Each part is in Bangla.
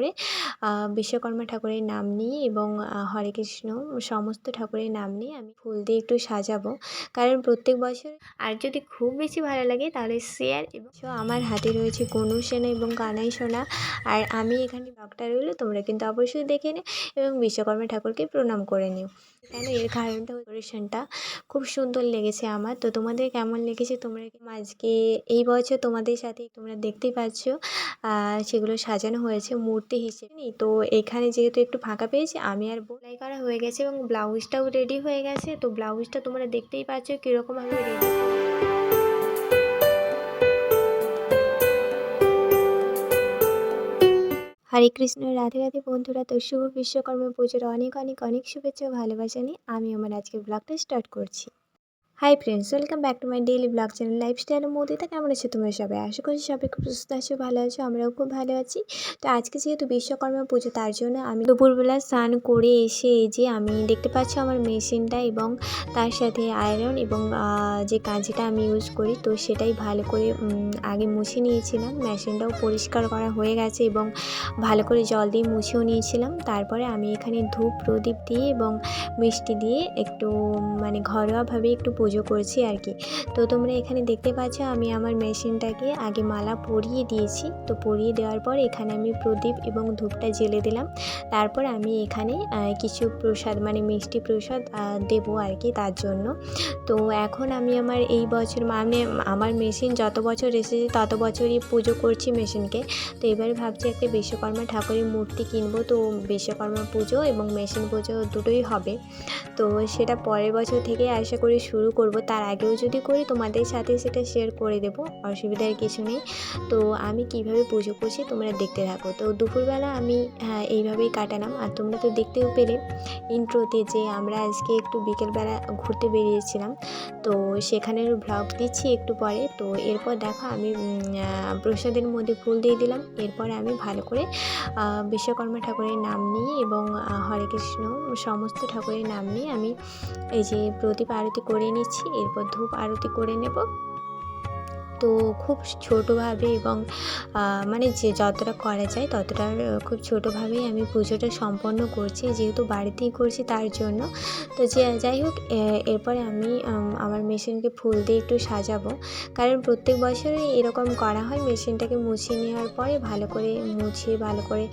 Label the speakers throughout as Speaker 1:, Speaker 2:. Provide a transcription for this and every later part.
Speaker 1: করে বিশ্বকর্মা ঠাকুরের নাম নিয়ে এবং হরে কৃষ্ণ সমস্ত ঠাকুরের নাম নিয়ে আমি ফুল দিয়ে একটু সাজাবো। কারণ প্রত্যেক বছর আর যদি খুব বেশি ভালো লাগে তাহলে শেয়ার এবং আমার হাতে রয়েছে কনু সেনা এবং কানাই সোনা। আর আমি এখানে ডক্টর রইল, তোমরা কিন্তু অবশ্যই দেখে নে এবং বিশ্বকর্মা ঠাকুরকে প্রণাম করে নিও। কেন এর কারণটা ডেকোরেশনটা খুব সুন্দর লেগেছে আমার। তো তোমাদের কেমন লেগেছে তোমরা আজকে, এই বছর তোমাদের সাথে তোমরা দেখতেই পাচ্ছ? সেগুলো সাজানো হয়েছে, মূর্তি হিসেবে তো এখানে যেহেতু একটু ফাঁকা পেয়েছি, আমি আর সেলাই করা হয়ে গেছে এবং ব্লাউজটাও রেডি হয়ে গেছে। তো ব্লাউজটা তোমরা দেখতেই পাচ্ছ কীরকমভাবে রেডি হরে কৃষ্ণ, রাধে রাধে বন্ধুরা। তো শুভ বিশ্বকর্মা পুজোর অনেক অনেক অনেক শুভেচ্ছা ভালোবাসা নিয়ে আমি আমার আজকের ব্লগটা স্টার্ট করছি। Hi friends welcome back to my daily blog channel lifestyle মোদিতে কেমন আছো তোমরা সবাই? আশা করছি সবাই খুব সুস্থ আছো, ভালো আছো, আমরাও খুব ভালো আছি। তো আজকে যেহেতু বিশ্বকর্মা পুজো, তার জন্য আমি দুপুরবেলা স্নান করে এসে যে আমি দেখতে পাচ্ছি আমার মেশিনটা এবং তার সাথে আয়রন এবং যে কাঁচিটা আমি ইউজ করি, তো সেটাই ভালো করে আগে মুছে নিয়েছিলাম। মেশিনটাও পরিষ্কার করা হয়ে গেছে এবং ভালো করে জল দিয়ে মুছেও নিয়েছিলাম। তারপরে আমি এখানে ধূপ, প্রদীপ দিয়ে এবং মিষ্টি দিয়ে একটু মানে ঘরোয়াভাবে একটু পুজো করছি আর কি। তো তোমরা এখানে দেখতে পাচ্ছ আমি আমার মেশিনটাকে আগে মালা পরিয়ে দিয়েছি। তো পরিয়ে দেওয়ার পর এখানে আমি প্রদীপ এবং ধূপটা জেলে দিলাম। তারপর আমি এখানে কিছু প্রসাদ মানে মিষ্টি প্রসাদ দেবো আর কি তার জন্য। তো এখন আমি আমার এই বছর মানে আমার মেশিন যত বছর এসেছে তত বছরই পুজো করছি মেশিনকে। তো এবারে ভাবছি একটা বিশ্বকর্মা ঠাকুরের মূর্তি কিনবো। তো বিশ্বকর্মা পুজো এবং মেশিন পুজো দুটোই হবে। তো সেটা পরের বছর থেকে আশা করি শুরু করব, তার আগেও যদি করি, তোমাদের সাথে সেটা শেয়ার করে দেব, অসুবিধার কিছু নেই। তো আমি কীভাবে পুজো করছি, তোমরা দেখতে থাকো। তো দুপুরবেলা আমি হ্যাঁ এইভাবেই কাটালাম। আর তোমরা তো দেখতেও পেলে ইন্ট্রোতে যে আমরা আজকে একটু বিকেলবেলা ঘুরতে বেরিয়েছিলাম। তো সেখানের ব্লগ দিচ্ছি একটু পরে। তো এরপর দেখো আমি প্রসাদের মধ্যে ফুল দিয়ে দিলাম। এরপরে আমি ভালো করে বিশ্বকর্মা ঠাকুরের নাম নিয়ে এবং হরে কৃষ্ণ সমস্ত ঠাকুরের নাম নিয়ে আমি এই যে প্রদীপ আরতি করে নিচ্ছি। এরপর ধূপ আরতি করে নেব। তো খুব ছোটোভাবে এবং মানে যে যতটা করা যায় ততটা খুব ছোটোভাবেই আমি পুজোটা সম্পন্ন করছি। যেহেতু বাড়িতেই করছি তার জন্য। তো যে, যাই হোক এরপরে আমি আমার মেশিনকে ফুল দিয়ে একটু সাজাবো। কারণ প্রত্যেক বছরই এরকম করা হয় মেশিনটাকে মুছিয়ে নেওয়ার পরে ভালো করে মুছিয়ে ভালো করে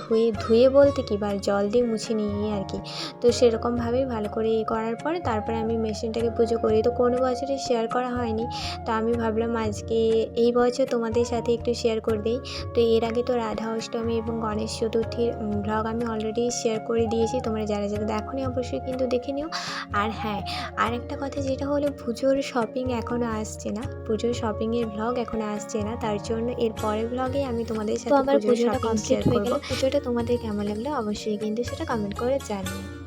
Speaker 1: ধুয়ে ধুয়ে বলতে কি? বা জল দিয়ে মুছে নিই আর কি। তো সেরকমভাবেই ভালো করে করার পরে তারপরে আমি মেশিনটাকে পুজো করি। তো কোনো বছরই শেয়ার করা হয়নি। তো আমি ভাবলাম আজকে এই বছর তোমাদের সাথে একটু শেয়ার করে দিই। তো এর আগে তো রাধা অষ্টমী এবং গণেশ চতুর্থীর ব্লগ আমি অলরেডি শেয়ার করে দিয়েছি। তোমরা যারা যারা দেখো অবশ্যই কিন্তু দেখে নিও। আর হ্যাঁ আর একটা কথা যেটা হলো পুজোর শপিং এখনও আসছে না। পুজোর শপিংয়ের ব্লগ এখনও আসছে না। তার জন্য এর পরের ব্লগে আমি তোমাদের সাথে আমার পুজোটা কমপ্লিট হয়ে গেলে? পুজোটা তোমাদের কেমন লাগল অবশ্যই কিন্তু সেটা কমেন্ট করে জানিও।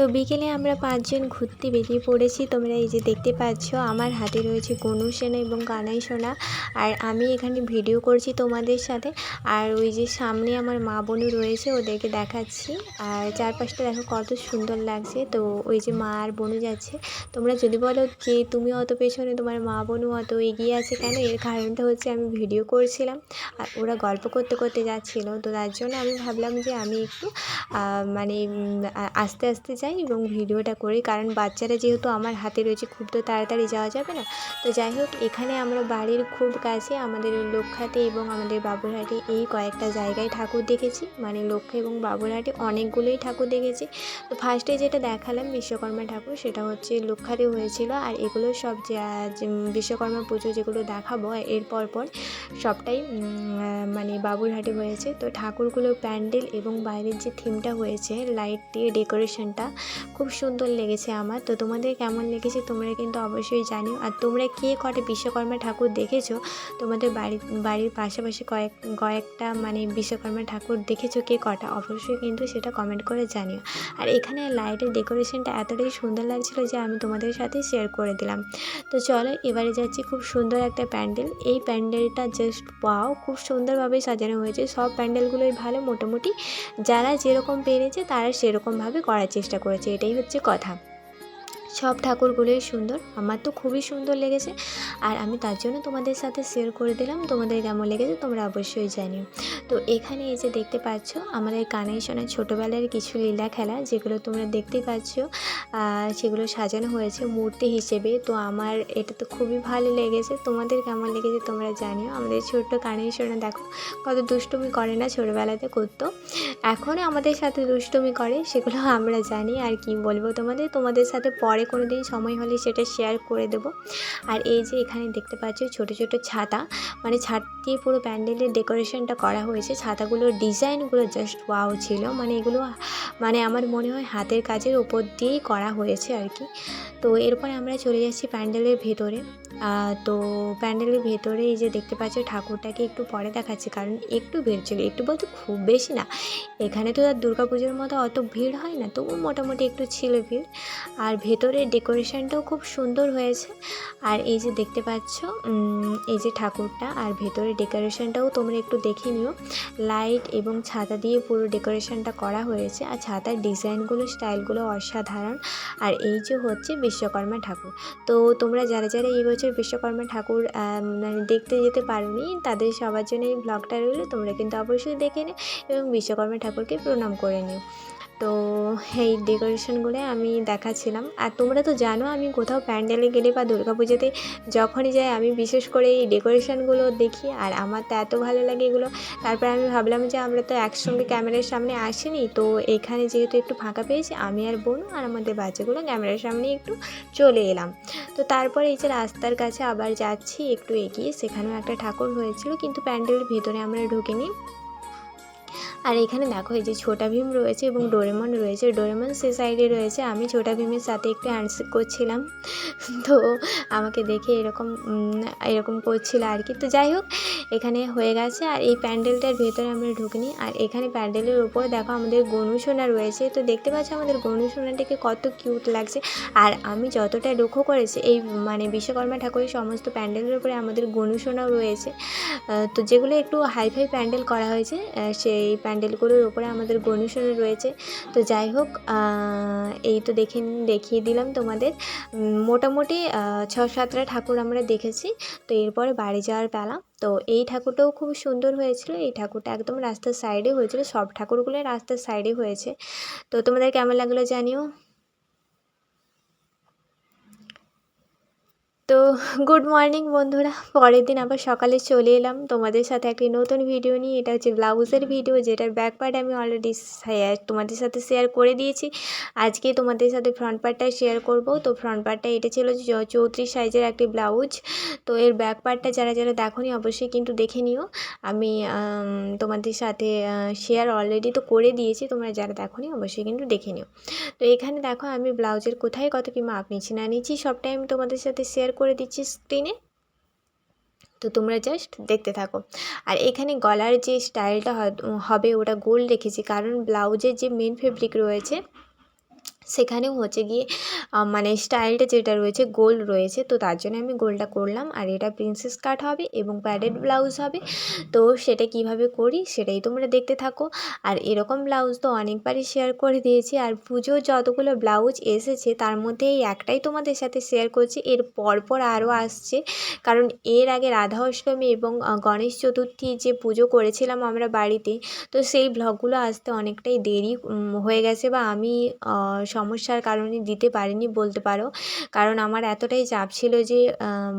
Speaker 1: তো বিকেলে আমরা পাঁচজন ঘুরতে বেরিয়ে পড়েছি। তোমরা এই যে দেখতে পাচ্ছ, আমার হাতে রয়েছে কনু সেনা এবং কানাই সোনা। আর আমি এখানে ভিডিও করছি তোমাদের সাথে। আর ওই যে সামনে আমার মা বোনও রয়েছে, ওদেরকে দেখাচ্ছি। আর চারপাশটা দেখো কত সুন্দর লাগছে। তো ওই যে মা আর বোনও যাচ্ছে। তোমরা যদি বলো যে তুমি অত পেছনে, তোমার মা বোনও অত এগিয়ে আছে কেন? এর কারণটা হচ্ছে আমি ভিডিও করছিলাম। আর ওরা গল্প করতে করতে যাচ্ছিল। তো তার জন্য আমি ভাবলাম যে আমি একটু মানে আস্তে আস্তে যাই। এবং ভিডিওটা করি। কারণ বাচ্চারা যেহেতু আমার হাতে রয়েছে, খুব তো তাড়াতাড়ি যাওয়া যাবে না। তো যাই হোক, এখানে আমরা বাড়ির খুব কাছে আমাদের লক্ষ্যাতে এবং আমাদের বাবুরহাটে এই কয়েকটা জায়গায় ঠাকুর দেখেছি। মানে লক্ষ্য এবং বাবুরহাটে অনেকগুলোই ঠাকুর দেখেছি। তো ফার্স্টে যেটা দেখালাম বিশ্বকর্মা ঠাকুর, সেটা হচ্ছে লক্ষ্যাতে হয়েছিল। আর এগুলো সব যে বিশ্বকর্মা পুজো যেগুলো দেখাবো, এর পর পর সবটাই মানে বাবুরহাটে হয়েছে। তো ঠাকুরগুলোর প্যান্ডেল এবং বাইরের যে থিমটা হয়েছে লাইট দিয়ে ডেকোরেশনটা খুব সুন্দর লেগেছে আমার। তো তোমাদের কেমন লেগেছে তোমরা কিন্তু অবশ্যই জানিও। আর তোমরা কে কটা বিশ্বকর্মা ঠাকুর দেখেছ? তোমাদের বাড়ির বাড়ির পাশাপাশি কয়েক, কয়েকটা মানে বিশ্বকর্মা ঠাকুর দেখেছ কে কটা? অবশ্যই কিন্তু সেটা কমেন্ট করে জানিও। আর এখানে লাইটের ডেকোরেশনটা এতটাই সুন্দর লাগছিল যে আমি তোমাদের সাথে শেয়ার করে দিলাম। তো চলো এবারে যাচ্ছি খুব সুন্দর একটা প্যান্ডেল। এই প্যান্ডেলটা জাস্ট পাও খুব সুন্দরভাবে সাজানো হয়েছে। সব প্যান্ডেলগুলোই ভালো মোটামুটি। যারা যেরকম পেরেছে তারা সেরকমভাবে করার চেষ্টা করেছে, এটাই হচ্ছে কথা। সব ঠাকুরগুলোই সুন্দর, আমার তো খুবই সুন্দর লেগেছে। আর আমি তার জন্য তোমাদের সাথে শেয়ার করে দিলাম, তোমাদের কেমন লেগেছে তোমরা অবশ্যই জানিও। তো এখানে এই যে দেখতে পাচ্ছ আমাদের শোনা ছোটোবেলার কিছু লীলা খেলা, যেগুলো তোমরা দেখতে পাচ্ছ সেগুলো সাজানো হয়েছে মূর্তি হিসেবে। তো আমার এটা তো খুবই ভালো লেগেছে, তোমাদের কেমন লেগেছে তোমরা জানিও। আমাদের ছোট্ট কানের শোনা দেখো, কত দুষ্টুমি করে না ছোটোবেলাতে করতো। এখনও আমাদের সাথে দুষ্টুমি করে, সেগুলো আমরা জানি। আর কি বলব তোমাদের? তোমাদের সাথে পরে কোনো দিন সময় হলে সেটা শেয়ার করে দেবো। আর এই যে এখানে দেখতে পাচ্ছ ছোট ছোট ছাতা। মানে ছাদ দিয়ে পুরো প্যান্ডেলের ডেকোরেশনটা করা হয়েছে। ছাতাগুলোর ডিজাইনগুলো জাস্ট ওয়াও ছিল। মানে এগুলো মানে আমার মনে হয় হাতের কাজের উপর দিয়েই করা হয়েছে আর কি। তো এরপরে আমরা চলে যাচ্ছি প্যান্ডেলের ভেতরে। তো প্যান্ডেলের ভেতরে এই যে দেখতে পাচ্ছ ঠাকুরটাকে একটু পরে দেখাচ্ছে। কারণ একটু ভিড় ছিল। একটু বলতে খুব বেশি না। এখানে তো আর দুর্গা পুজোর মতো অত ভিড় হয় না তবু মোটামুটি একটু ছিল ভিড়। আর ভেতরের ডেকোরেশনটাও খুব সুন্দর হয়েছে। আর এই যে দেখতে পাচ্ছ এই যে ঠাকুরটা, আর ভেতরের ডেকোরেশনটাও তোমরা একটু দেখে নিও। লাইট এবং ছাতা দিয়ে পুরো ডেকোরেশনটা করা হয়েছে, আর ছাতার ডিজাইনগুলো, স্টাইলগুলো অসাধারণ। আর এই যে হচ্ছে বিশ্বকর্মা ঠাকুর। তো তোমরা যারা যারা এই বছর বিশ্বকর্মা ঠাকুর মানে দেখতে যেতে পারোনি, তাদের সবার জন্য এই ব্লগটা রইল। তোমরা কিন্তু অবশ্যই দেখে নিও এবং বিশ্বকর্মা ঠাকুরকে প্রণাম করে নিও। তো এই ডেকোরেশনগুলো আমি দেখাচ্ছিলাম। আর তোমরা তো জানো আমি কোথাও প্যান্ডেলে গেলে বা পুজোতে যখনই যাই আমি বিশেষ করে এই ডেকোরেশনগুলো দেখি আর আমার তো এত ভালো লাগে এগুলো। তারপর আমি ভাবলাম যে আমরা তো একসঙ্গে ক্যামেরার সামনে আসিনি, তো এখানে যেহেতু একটু ফাঁকা পেয়েছি, আমি আর বোন আর আমাদের বাচ্চাগুলো ক্যামেরার সামনে একটু চলে এলাম। তো তারপর এই যে রাস্তার কাছে আবার যাচ্ছি, একটু এগিয়ে, সেখানেও একটা ঠাকুর হয়েছিল, কিন্তু প্যান্ডেলের ভেতরে আমরা ঢুকিনি। আর এখানে দেখো, এই যে ছোটা ভীম রয়েছে এবং ডোরেমন রয়েছে। ডোরেমন সে সাইডে রয়েছে। আমি ছোটা ভীমের সাথে একটু হ্যান্ডশেক করছিলাম। তো আমাকে দেখে এরকম এরকম করছিল আর কি। তো যাই হোক, এখানে হয়ে গেছে। আর এই প্যান্ডেলটার ভেতরে আমরা ঢুকিনি। আর এখানে প্যান্ডেলের উপর দেখো, আমাদের গনুসোনা রয়েছে। তো দেখতে পাচ্ছ আমাদের গনুসোনাটাকে কত কিউট লাগছে। আর আমি যতটা লক্ষ্য করেছি, এই মানে বিশ্বকর্মা ঠাকুরের সমস্ত প্যান্ডেলের উপরে আমাদের গনুসোনাও রয়েছে। তো যেগুলো একটু হাইফাই প্যান্ডেল করা হয়েছে সেই প্যান্ডেলগুলোর ওপরে আমাদের গনুসোনা রয়েছে। তো যাই হোক এই তো দেখে দেখিয়ে দিলাম তোমাদের। মোটামুটি ছ সাতটা ঠাকুর আমরা দেখেছি। তো এরপরে বাড়ি যাওয়ার বেলা। তো এই ঠাকুরটাও খুব সুন্দর হয়েছিল। এই ঠাকুরটা একদম রাস্তার সাইডে হয়েছিল। সব ঠাকুরগুলোই রাস্তার সাইডে হয়েছে। তো তোমাদের কেমন লাগল জানিও। তো গুড মর্নিং বন্ধুরা। পরের দিন আবার সকালে চলে এলাম। তোমাদের সাথে একটি নতুন ভিডিও নিয়ে। এটা হচ্ছে ব্লাউজের ভিডিও যেটার ব্যাক পার্ট আমি অলরেডি তোমাদের সাথে শেয়ার করে দিয়েছি। আজকে তোমাদের সাথে ফ্রন্ট পার্টটা শেয়ার করব। তো ফ্রন্ট পার্টটা এটা ছিল চৌত্রিশ সাইজের একটি ব্লাউজ। তো এর ব্যাক পার্টটা যারা যারা দেখোনি, অবশ্যই কিন্তু দেখে নিও। আমি তোমাদের সাথে শেয়ার অলরেডি তো করে দিয়েছি। তোমরা যারা দেখোনি, অবশ্যই কিন্তু দেখে নিও। তো এখানে দেখো আমি ব্লাউজের কোথায় কত কি মাপ নিচ্ছি, না নিচ্ছি, সবটাই আমি তোমাদের সাথে শেয়ার করে দিচ্ছি স্ক্রিনে তো তোমরা জাস্ট দেখতে থাকো। আর এখানে গলার যে স্টাইলটা হবে ওটা গোল রেখেছি। কারণ ব্লাউজের যে মেন ফেব্রিক রয়েছে সেখানেও হচ্ছে গিয়ে মানে স্টাইলটা যেটা রয়েছে গোল রয়েছে। তো তার জন্য আমি গোলটা করলাম। আর এটা প্রিন্সেস কাট হবে এবং প্যাডেড ব্লাউজ হবে। তো সেটা কীভাবে করি সেটাই তোমরা দেখতে থাকো। আর এরকম ব্লাউজ তো অনেকবারই শেয়ার করে দিয়েছি। আর পুজোর যতগুলো ব্লাউজ এসেছে, তার মধ্যে এই একটাই তোমাদের সাথে শেয়ার করছি। এর পরপর আরও আসছে। কারণ এর আগে রাধা অষ্টমী এবং গণেশ চতুর্থী যে পুজো করেছিলাম আমরা বাড়িতে, তো সেই ব্লগগুলো আসতে অনেকটাই দেরি হয়ে গেছে বা আমি সমস্যার কারণে দিতে পারিনি বলতে পারো। কারণ আমার এতটাই চাপ ছিল যে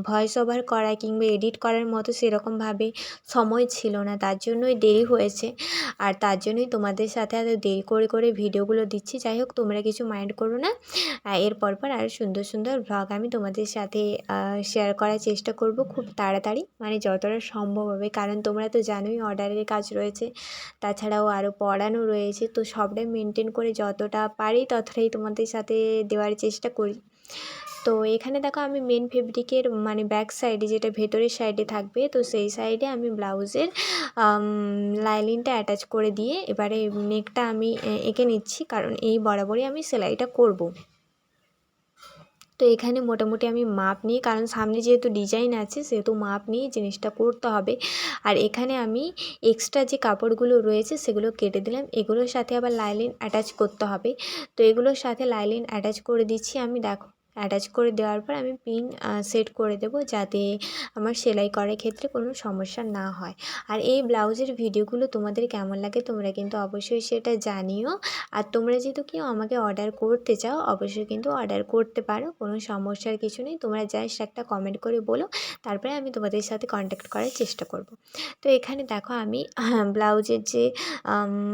Speaker 1: ভয়েস ওভার করা কিংবা এডিট করার মতো সেরকমভাবে সময় ছিল না। তার জন্যই দেরি হয়েছে। আর তার জন্যই তোমাদের সাথে এত দেরি করে করে ভিডিওগুলো দিচ্ছি। যাই হোক, তোমরা কিছু মাইন্ড করো না। এর পর পর আরও সুন্দর সুন্দর ব্লগ আমি তোমাদের সাথে শেয়ার করার চেষ্টা করব খুব তাড়াতাড়ি। মানে যতটা সম্ভব হবে। কারণ তোমরা তো জানোই অর্ডারের কাজ রয়েছে। তাছাড়াও আরও পড়ানো রয়েছে। তো সবটাই মেনটেন করে যতটা পারি ততটাই তোমাদের সাথে দেওয়ার চেষ্টা করি। তো এখানে দেখো আমি মেন ফেব্রিকের মানে ব্যাক সাইডে যেটা ভেতরের সাইডে থাকবে, তো সেই সাইডে আমি ব্লাউজের লাইলিনটা অ্যাটাচ করে দিয়ে এবারে নেকটা আমি এঁকে নিচ্ছি, কারণ এই বরাবরই আমি সেলাইটা করব। তো এখানে মোটামুটি আমি মাপ নিই, কারণ সামনে যেহেতু ডিজাইন আছে, সেহেতু মাপ নিয়ে জিনিসটা করতে হবে। আর এখানে আমি এক্সট্রা যে কাপড়গুলো রয়েছে, সেগুলো কেটে দিলাম। এগুলোর সাথে আবার লাইলিন অ্যাটাচ করতে হবে। তো এগুলোর সাথে লাইলিন অ্যাটাচ করে দিচ্ছি আমি, দেখো। অ্যাটাচ করে দেওয়ার পর আমি পিন সেট করে দেবো যাতে আমার সেলাই করার ক্ষেত্রে কোনো সমস্যা না হয়। আর এই ব্লাউজের ভিডিওগুলো তোমাদের কেমন লাগে তোমরা কিন্তু অবশ্যই সেটা জানিও। আর তোমরা যেহেতু কেউ আমাকে অর্ডার করতে চাও, অবশ্যই কিন্তু অর্ডার করতে পারো, কোনো সমস্যার কিছু নেই। তোমরা জাস্ট একটা কমেন্ট করে বলো, তারপরে আমি তোমাদের সাথে কন্ট্যাক্ট করার চেষ্টা করব। তো এখানে দেখো আমি ব্লাউজের যে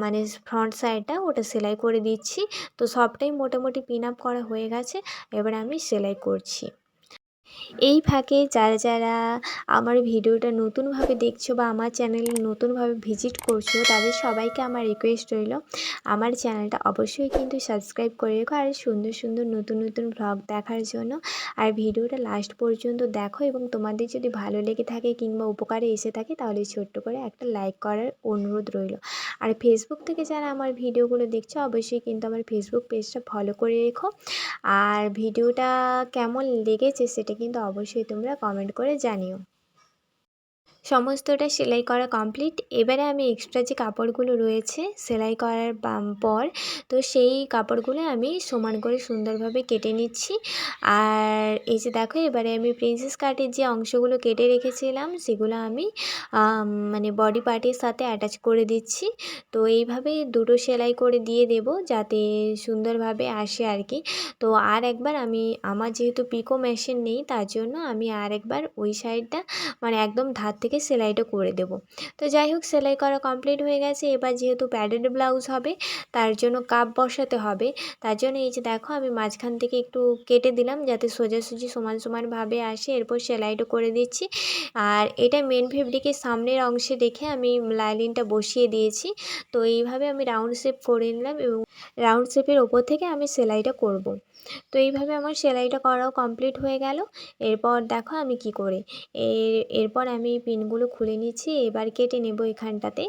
Speaker 1: মানে ফ্রন্ট সাইডটা ওটা সেলাই করে দিচ্ছি। তো সবটাই মোটামুটি পিন আপ করা হয়ে গেছে। এবার আমি সেলাই করছি। এই ফাঁকে যারা যারা আমার ভিডিওটা নতুনভাবে দেখছ বা আমার চ্যানেলে নতুনভাবে ভিজিট করছ, তাদের সবাইকে আমার রিকোয়েস্ট রইল। আমার চ্যানেলটা অবশ্যই কিন্তু সাবস্ক্রাইব করে রেখো আর সুন্দর সুন্দর, নতুন নতুন ভ্লগ দেখার জন্য। আর ভিডিওটা লাস্ট পর্যন্ত দেখো এবং তোমাদের যদি ভালো লেগে থাকে কিংবা উপকারে এসে থাকে, তাহলে ছোট্ট করে একটা লাইক করার অনুরোধ রইল। আর ফেসবুক থেকে যারা আমার ভিডিওগুলো দেখছ, অবশ্যই কিন্তু আমার ফেসবুক পেজটা ফলো করে রেখো। আর ভিডিওটা কেমন লেগেছে সেটা কিন্তু অবশ্যই তোমরা কমেন্ট করে জানিও। সমস্তটা সেলাই করা কমপ্লিট এবারে আমি এক্সট্রা যে কাপড়গুলো রয়েছে সেলাই করার পর, তো সেই কাপড়গুলো আমি সমান করে সুন্দরভাবে কেটে নিচ্ছি। আর এই যে দেখো, এবারে আমি প্রিন্সেস কাটের যে অংশগুলো কেটে রেখেছিলাম, সেগুলো আমি মানে বডি পার্টের সাথে অ্যাটাচ করে দিচ্ছি। তো এইভাবে দুটো সেলাই করে দিয়ে দেব যাতে সুন্দরভাবে আসে আর কি। তো আর একবার আমি, আমার যেহেতু পিকো মেশিন নেই, তার জন্য আমি আর একবার ওই সাইডটা মানে একদম ধার থেকে থেকে সেলাইটা করে দেব। তো যাই হোক, সেলাই করা কমপ্লিট হয়ে গেছে। এবার যেহেতু প্যাডেড ব্লাউজ হবে, তার জন্য কাপ বসাতে হবে। তার জন্য এই যে দেখো, আমি মাঝখান থেকে একটু কেটে দিলাম যাতে সোজাসুজি সমান সমানভাবে আসে। এরপর সেলাইটা করে দিচ্ছি। আর এটা মেন ফেব্রিকের সামনের অংশে দেখে আমি লাইলিনটা বসিয়ে দিয়েছি। তো এইভাবে আমি রাউন্ড শেপ করে নিলাম এবং রাউন্ড শেপের ওপর থেকে আমি সেলাইটা করব। তো এইভাবে আমার সেলাইটা করাও কমপ্লিট হয়ে গেল। এরপর দেখো আমি কি করে। এর, এরপর আমি পিনগুলো খুলে নিচ্ছি, এবার কেটে নেব এখানটাতে।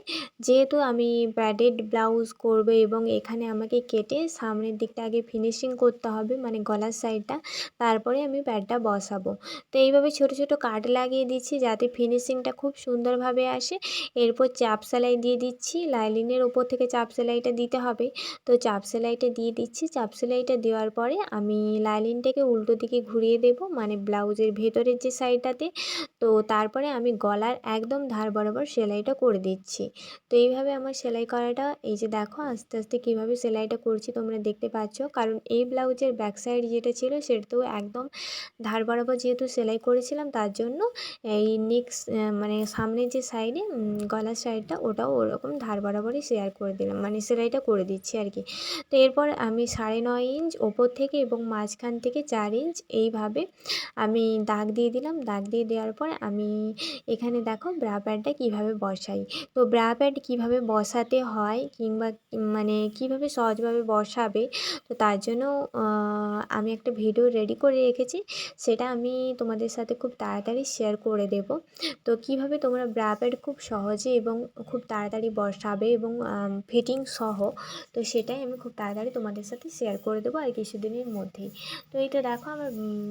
Speaker 1: যেহেতু আমি প্যাডেড ব্লাউজ করব এবং এখানে আমাকে কেটে সামনের দিকটা আগে ফিনিশিং করতে হবে মানে গলার সাইডটা, তারপরে আমি প্যাডটা বসাবো। তো এইভাবে ছোট ছোট কাট লাগিয়ে দিচ্ছি যাতে ফিনিশিংটা খুব সুন্দরভাবে আসে। এরপর চাপ সেলাই দিয়ে দিচ্ছি লাইলিনের ওপর থেকে চাপ সেলাইটা দিতে হবে। তো চাপ সেলাইটা দিয়ে দিচ্ছি। চাপ সেলাইটা দেওয়ার পরে আমি লাইলিনটাকে উল্টো দিকে ঘুরিয়ে দেব মানে ব্লাউজের ভেতরের যে সাইডটাতে। তো তারপরে আমি গলার একদম ধার বরাবর সেলাইটা করে দিচ্ছি। তো এইভাবে আমার সেলাই করাটা, এই যে দেখো আস্তে আস্তে কীভাবে সেলাইটা করছি তোমরা দেখতে পাচ্ছ। কারণ এই ব্লাউজের ব্যাক সাইড যেটা ছিল সেটাতেও একদম ধার বরাবর যেহেতু সেলাই করেছিলাম, তার জন্য এই নেক্সট মানে সামনের যে সাইডে গলার সাইডটা ওটাও ওরকম ধার বরাবরই শেয়ার করে দিলাম মানে সেলাইটা করে দিচ্ছি আর কি। তো এরপর আমি সাড়ে নয় ইঞ্চ ওপর থেকে এবং মাঝখান থেকে চার ইঞ্চ এইভাবে আমি দাগ দিয়ে দিলাম। দাগ দিয়ে দেওয়ার পর আমি এখানে দেখো ব্রা প্যাডটা কীভাবে বসাই। তো ব্রা প্যাড কীভাবে বসাতে হয় কিংবা মানে কীভাবে সহজভাবে বসাবে, তো তার জন্য আমি একটা ভিডিও রেডি করে রেখেছি। সেটা আমি তোমাদের সাথে খুব তাড়াতাড়ি শেয়ার করে দেব। তো কীভাবে তোমরা ব্রা প্যাড খুব সহজে এবং খুব তাড়াতাড়ি বসাবে এবং ফিটিং সহ, তো সেটাই আমি খুব তাড়াতাড়ি তোমাদের সাথে শেয়ার করে দেবো। আর কিছুদিনের মধ্যেই তো এইটা দেখো আমার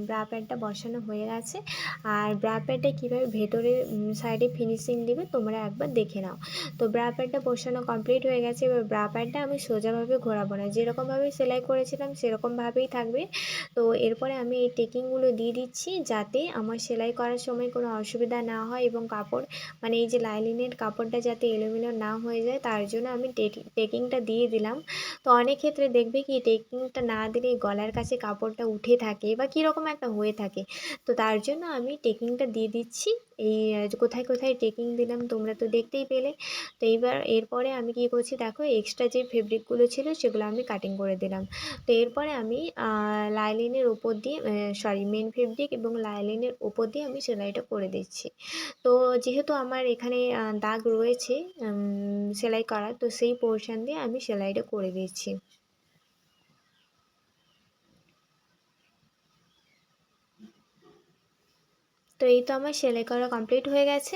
Speaker 1: ব্রা প্যাডটা বসানো হয়ে গেছে। আর ব্রা প্যাডটা কীভাবে ভেতরে সাইডে ফিনিশিং দেবে তোমরা একবার দেখে নাও। তো ব্রা প্যাডটা বসানো কমপ্লিট হয়ে গেছে। এবার ব্রা প্যাডটা আমি সোজাভাবে ঘোরাবো না। যেরকমভাবে সেলাই করেছিলাম সেরকমভাবেই থাকবে। তো এরপরে আমি এই টেকিংগুলো দিয়ে দিচ্ছি যাতে আমার সেলাই করার সময় কোনো অসুবিধা না হয় এবং কাপড় মানে এই যে লাইলিনের কাপড়টা যাতে এলোমেলো না হয়ে যায়, তার জন্য আমি টেকিংটা দিয়ে দিলাম। তো অনেক ক্ষেত্রে দেখবে কি টেকিংটা না দিলে গলার কাছে কাপড়টা উঠে থাকে বা কীরকম একটা হয়ে থাকে। তো তার জন্য আমি টেকিংটা দিয়ে দিচ্ছি। এই কোথায় কোথায় টেকিং দিলাম তোমরা তো দেখতেই পেলে। তো এইবার এরপরে আমি কী করছি দেখো এক্সট্রা যে ফেব্রিকগুলো ছিল সেগুলো আমি কাটিং করে দিলাম। তো এরপরে আমি লাইলিনের ওপর দিয়ে সরি মেন ফেব্রিক এবং লাইলিনের ওপর দিয়ে আমি সেলাইটা করে দিচ্ছি। তো যেহেতু আমার এখানে দাগ রয়েছে সেলাই করার, তো সেই পোর্শান দিয়ে আমি সেলাইটা করে দিচ্ছি। তো এই তো আমার সেলাই করা কমপ্লিট হয়ে গেছে।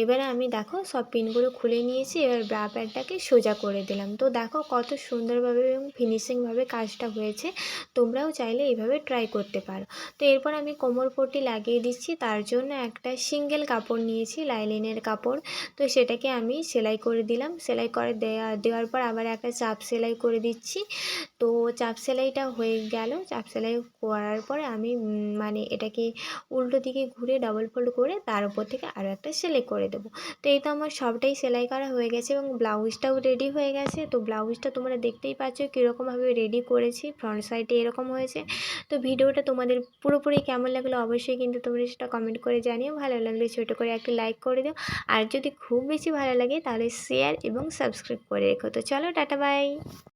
Speaker 1: এবারে আমি দেখো সব পিনগুলো খুলে নিয়েছি, এবার ব্রা প্যাডটাকে সোজা করে দিলাম। তো দেখো কত সুন্দরভাবে এবং ফিনিশিংভাবে কাজটা হয়েছে, তোমরাও চাইলে এইভাবে ট্রাই করতে পারো। তো এরপর আমি কোমর পট্টি লাগিয়ে দিচ্ছি, তার জন্য একটা সিঙ্গেল কাপড় নিয়েছি, লাইলিনের কাপড়। তো সেটাকে আমি সেলাই করে দিলাম, সেলাই করে দেওয়া দেওয়ার পর আবার একটা চাপ সেলাই করে দিচ্ছি। তো চাপ সেলাইটা হয়ে গেল। চাপ সেলাই করার পরে আমি মানে এটাকে উল্টো দিকে ঘুরে ডাবল ফোল্ড করে তার উপর থেকে আরও একটা সেলাই করে দেবো। তো এই তো আমার সবটাই সেলাই করা হয়ে গেছে এবং ব্লাউজটাও রেডি হয়ে গেছে। তো ব্লাউজটা তোমরা দেখতেই পাচ্ছ কীরকমভাবে রেডি করেছি ফ্রন্ট সাইডে এরকম হয়েছে। তো ভিডিওটা তোমাদের পুরোপুরি কেমন লাগল অবশ্যই কিন্তু তোমরা সেটা কমেন্ট করে জানিও। ভালো লাগলে ছোটো করে একটা লাইক করে দিও। আর যদি খুব বেশি ভালো লাগে তাহলে শেয়ার এবং সাবস্ক্রাইব করে রেখো। তো চলো, টাটা বাই